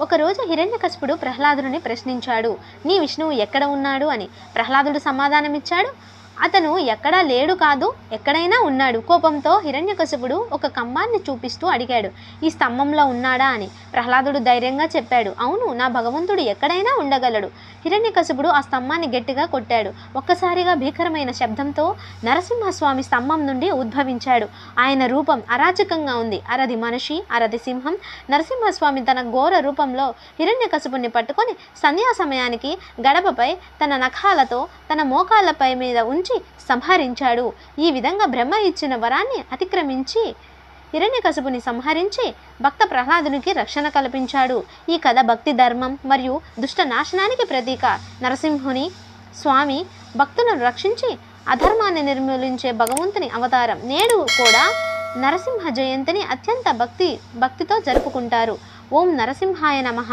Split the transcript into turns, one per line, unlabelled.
ఒకరోజు హిరణ్యకశిపుడు ప్రహ్లాదుని ప్రశ్నించాడు నీ విష్ణువు ఎక్కడ ఉన్నాడు? అని. ప్రహ్లాదుడు సమాధానమిచ్చాడు అతను ఎక్కడా లేడు కాదు ఎక్కడైనా ఉన్నాడు. కోపంతో హిరణ్యకశిపుడు ఒక కమ్మాన్ని చూపిస్తూ అడిగాడు ఈ స్తంభంలో ఉన్నాడా? అని. ప్రహ్లాదుడు ధైర్యంగా చెప్పాడు అవును నా భగవంతుడు ఎక్కడైనా ఉండగలడు. హిరణ్యకశిపుడు ఆ స్తంభాన్ని గట్టిగా కొట్టాడు. ఒక్కసారిగా భీకరమైన శబ్దంతో నరసింహస్వామి స్తంభం నుండి ఉద్భవించాడు. ఆయన రూపం అరాచకంగా ఉంది. అరది మనిషి అరది సింహం. నరసింహస్వామి తన ఘోర రూపంలో హిరణ్యకశిపుణ్ణి పట్టుకొని సంధ్యా సమయానికి గడపపై తన నఖాలతో తన మోకాలపై మీద ఉంచి సంహరించాడు. ఈ విధంగా బ్రహ్మ ఇచ్చిన వరాన్ని అతిక్రమించి హిరణ్యకశపుని సంహరించి భక్త ప్రహ్లాదునికి రక్షణ కల్పించాడు. ఈ కథ భక్తి ధర్మం మరియు దుష్ట నాశనానికి ప్రతీక. నరసింహుని స్వామి భక్తులను రక్షించి అధర్మాన్ని నిర్మూలించే భగవంతుని అవతారం. నేడు కూడా నరసింహ జయంతిని అత్యంత భక్తి భక్తితో జరుపుకుంటారు. ఓం నరసింహాయ నమః.